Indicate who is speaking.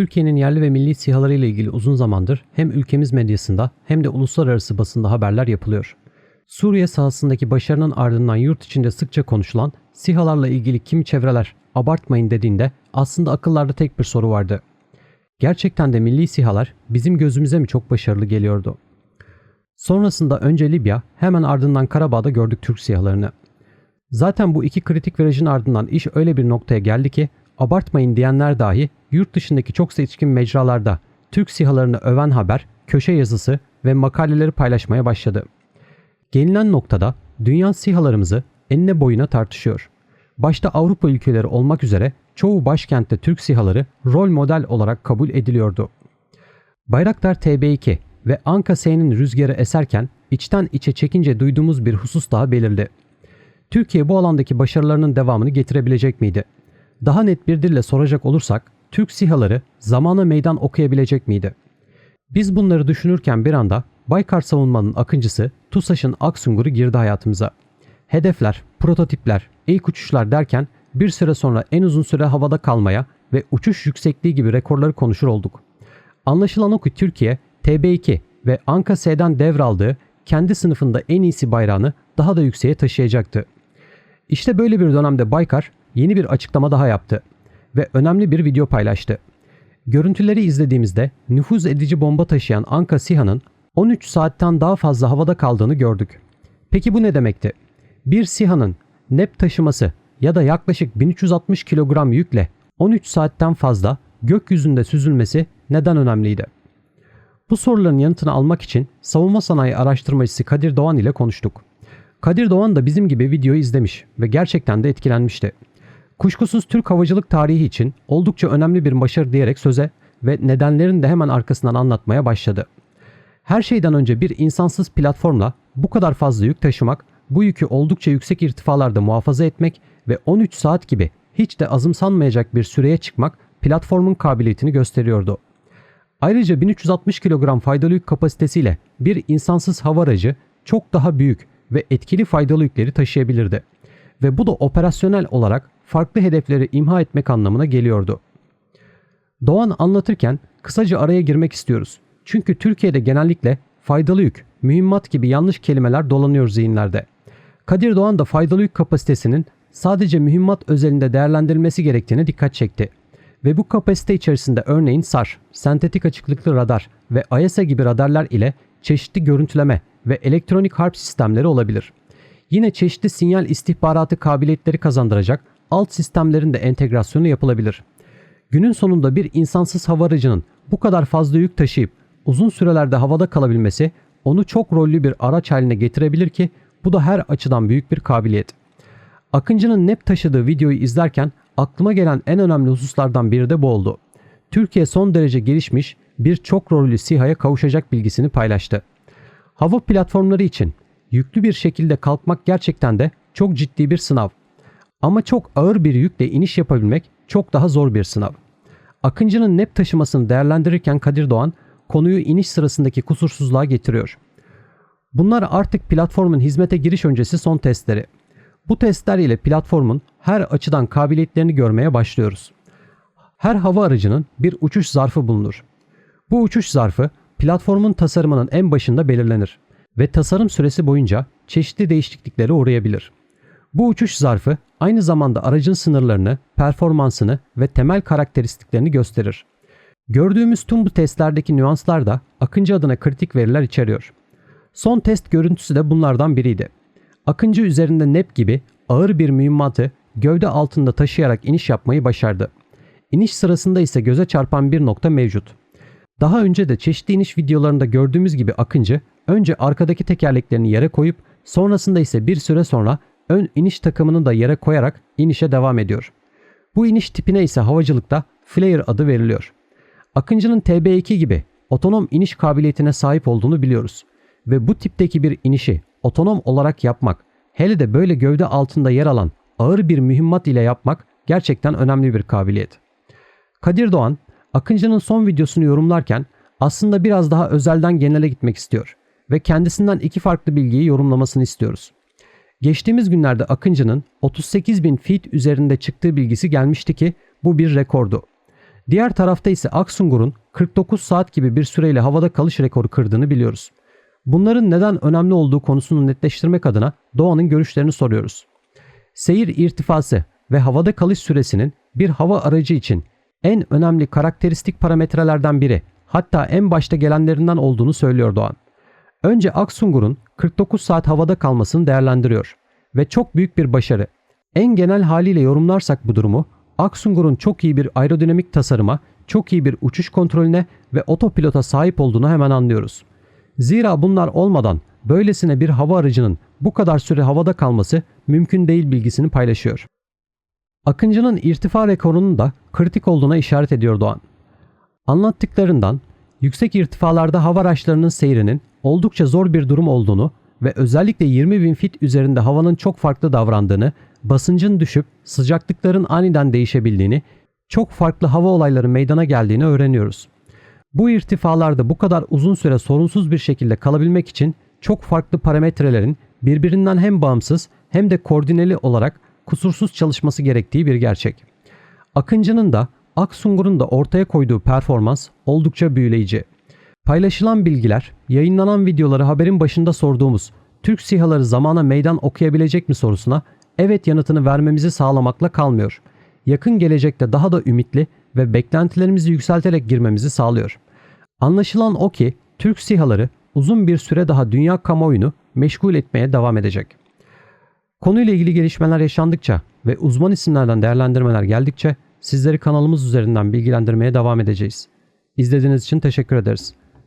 Speaker 1: Türkiye'nin yerli ve milli SİHA'ları ile ilgili uzun zamandır hem ülkemiz medyasında hem de uluslararası basında haberler yapılıyor. Suriye sahasındaki başarının ardından yurt içinde sıkça konuşulan SİHA'larla ilgili kimi çevreler abartmayın dediğinde aslında akıllarda tek bir soru vardı. Gerçekten de milli SİHA'lar bizim gözümüze mi çok başarılı geliyordu? Sonrasında önce Libya hemen ardından Karabağ'da gördük Türk SİHA'larını. Zaten bu iki kritik virajın ardından iş öyle bir noktaya geldi ki abartmayın diyenler dahi yurt dışındaki çok seçkin mecralarda Türk SİHA'larını öven haber, köşe yazısı ve makaleleri paylaşmaya başladı. Gelinen noktada dünya SİHA'larımızı enine boyuna tartışıyor. Başta Avrupa ülkeleri olmak üzere çoğu başkentte Türk SİHA'ları rol model olarak kabul ediliyordu. Bayraktar TB2 ve Anka S'nin rüzgarı eserken içten içe çekince duyduğumuz bir husus daha belirli. Türkiye bu alandaki başarılarının devamını getirebilecek miydi? Daha net bir dille soracak olursak Türk SİHA'ları zamana meydan okuyabilecek miydi? Biz bunları düşünürken bir anda Baykar savunmanın akıncısı TUSAŞ'ın Aksungur'u girdi hayatımıza. Hedefler, prototipler, ilk uçuşlar derken bir süre sonra en uzun süre havada kalmaya ve uçuş yüksekliği gibi rekorları konuşur olduk. Anlaşılan o ki Türkiye TB2 ve Anka S'den devraldığı kendi sınıfında en iyisi bayrağını daha da yükseğe taşıyacaktı. İşte böyle bir dönemde Baykar yeni bir açıklama daha yaptı ve önemli bir video paylaştı. Görüntüleri izlediğimizde nüfuz edici bomba taşıyan Anka SİHA'nın 13 saatten daha fazla havada kaldığını gördük. Peki bu ne demekti? Bir SİHA'nın NEP taşıması ya da yaklaşık 1360 kilogram yükle 13 saatten fazla gökyüzünde süzülmesi neden önemliydi? Bu soruların yanıtını almak için savunma sanayi araştırmacısı Kadir Doğan ile konuştuk. Kadir Doğan da bizim gibi videoyu izlemiş ve gerçekten de etkilenmişti. Kuşkusuz Türk havacılık tarihi için oldukça önemli bir başarı diyerek söze ve nedenlerini de hemen arkasından anlatmaya başladı. Her şeyden önce bir insansız platformla bu kadar fazla yük taşımak, bu yükü oldukça yüksek irtifalarda muhafaza etmek ve 13 saat gibi hiç de azımsanmayacak bir süreye çıkmak platformun kabiliyetini gösteriyordu. Ayrıca 1360 kilogram faydalı yük kapasitesiyle bir insansız hava aracı çok daha büyük ve etkili faydalı yükleri taşıyabilirdi. Ve bu da operasyonel olarak farklı hedefleri imha etmek anlamına geliyordu. Doğan anlatırken kısaca araya girmek istiyoruz. Çünkü Türkiye'de genellikle faydalı yük, mühimmat gibi yanlış kelimeler dolanıyor zihinlerde. Kadir Doğan da faydalı yük kapasitesinin sadece mühimmat özelinde değerlendirilmesi gerektiğine dikkat çekti. Ve bu kapasite içerisinde örneğin SAR, sentetik açıklıklı radar ve AESA gibi radarlar ile çeşitli görüntüleme ve elektronik harp sistemleri olabilir. Yine çeşitli sinyal istihbaratı kabiliyetleri kazandıracak alt sistemlerin de entegrasyonu yapılabilir. Günün sonunda bir insansız hava aracının bu kadar fazla yük taşıyıp uzun sürelerde havada kalabilmesi onu çok rollü bir araç haline getirebilir ki bu da her açıdan büyük bir kabiliyet. Akıncı'nın NEP taşıdığı videoyu izlerken aklıma gelen en önemli hususlardan biri de bu oldu. Türkiye son derece gelişmiş bir çok rollü SİHA'ya kavuşacak bilgisini paylaştı. Hava platformları için yüklü bir şekilde kalkmak gerçekten de çok ciddi bir sınav. Ama çok ağır bir yükle iniş yapabilmek çok daha zor bir sınav. Akıncı'nın NEP taşımasını değerlendirirken Kadir Doğan konuyu iniş sırasındaki kusursuzluğa getiriyor. Bunlar artık platformun hizmete giriş öncesi son testleri. Bu testler ile platformun her açıdan kabiliyetlerini görmeye başlıyoruz. Her hava aracının bir uçuş zarfı bulunur. Bu uçuş zarfı platformun tasarımının en başında belirlenir ve tasarım süresi boyunca çeşitli değişikliklere uğrayabilir. Bu uçuş zarfı aynı zamanda aracın sınırlarını, performansını ve temel karakteristiklerini gösterir. Gördüğümüz tüm bu testlerdeki nüanslar da Akıncı adına kritik veriler içeriyor. Son test görüntüsü de bunlardan biriydi. Akıncı üzerinde NEP gibi ağır bir mühimmatı gövde altında taşıyarak iniş yapmayı başardı. İniş sırasında ise göze çarpan bir nokta mevcut. Daha önce de çeşitli iniş videolarında gördüğümüz gibi Akıncı önce arkadaki tekerleklerini yere koyup sonrasında ise bir süre sonra ön iniş takımını da yere koyarak inişe devam ediyor. Bu iniş tipine ise havacılıkta flare adı veriliyor. Akıncı'nın TB2 gibi otonom iniş kabiliyetine sahip olduğunu biliyoruz. Ve bu tipteki bir inişi otonom olarak yapmak, hele de böyle gövde altında yer alan ağır bir mühimmat ile yapmak gerçekten önemli bir kabiliyet. Kadir Doğan, Akıncı'nın son videosunu yorumlarken aslında biraz daha özelden genele gitmek istiyor ve kendisinden iki farklı bilgiyi yorumlamasını istiyoruz. Geçtiğimiz günlerde Akıncı'nın 38 bin feet üzerinde çıktığı bilgisi gelmişti ki bu bir rekordu. Diğer tarafta ise Aksungur'un 49 saat gibi bir süreyle havada kalış rekoru kırdığını biliyoruz. Bunların neden önemli olduğu konusunu netleştirmek adına Doğan'ın görüşlerini soruyoruz. Seyir irtifası ve havada kalış süresinin bir hava aracı için en önemli karakteristik parametrelerden biri hatta en başta gelenlerinden olduğunu söylüyor Doğan. Önce Aksungur'un 49 saat havada kalmasını değerlendiriyor ve çok büyük bir başarı. En genel haliyle yorumlarsak bu durumu Aksungur'un çok iyi bir aerodinamik tasarıma, çok iyi bir uçuş kontrolüne ve otopilota sahip olduğunu hemen anlıyoruz. Zira bunlar olmadan böylesine bir hava aracının bu kadar süre havada kalması mümkün değil bilgisini paylaşıyor. Akıncı'nın irtifa rekorunun da kritik olduğuna işaret ediyor Doğan. Anlattıklarından yüksek irtifalarda hava araçlarının seyrinin oldukça zor bir durum olduğunu ve özellikle 20 bin fit üzerinde havanın çok farklı davrandığını, basıncın düşüp sıcaklıkların aniden değişebildiğini, çok farklı hava olayları meydana geldiğini öğreniyoruz. Bu irtifalarda bu kadar uzun süre sorunsuz bir şekilde kalabilmek için çok farklı parametrelerin birbirinden hem bağımsız hem de koordineli olarak kusursuz çalışması gerektiği bir gerçek. Akıncı'nın da Aksungur'un da ortaya koyduğu performans oldukça büyüleyici. Paylaşılan bilgiler, yayınlanan videoları haberin başında sorduğumuz Türk SİHA'ları zamana meydan okuyabilecek mi sorusuna evet yanıtını vermemizi sağlamakla kalmıyor. Yakın gelecekte daha da ümitli ve beklentilerimizi yükselterek girmemizi sağlıyor. Anlaşılan o ki Türk SİHA'ları uzun bir süre daha dünya kamuoyunu meşgul etmeye devam edecek. Konuyla ilgili gelişmeler yaşandıkça ve uzman isimlerden değerlendirmeler geldikçe sizleri kanalımız üzerinden bilgilendirmeye devam edeceğiz. İzlediğiniz için teşekkür ederiz.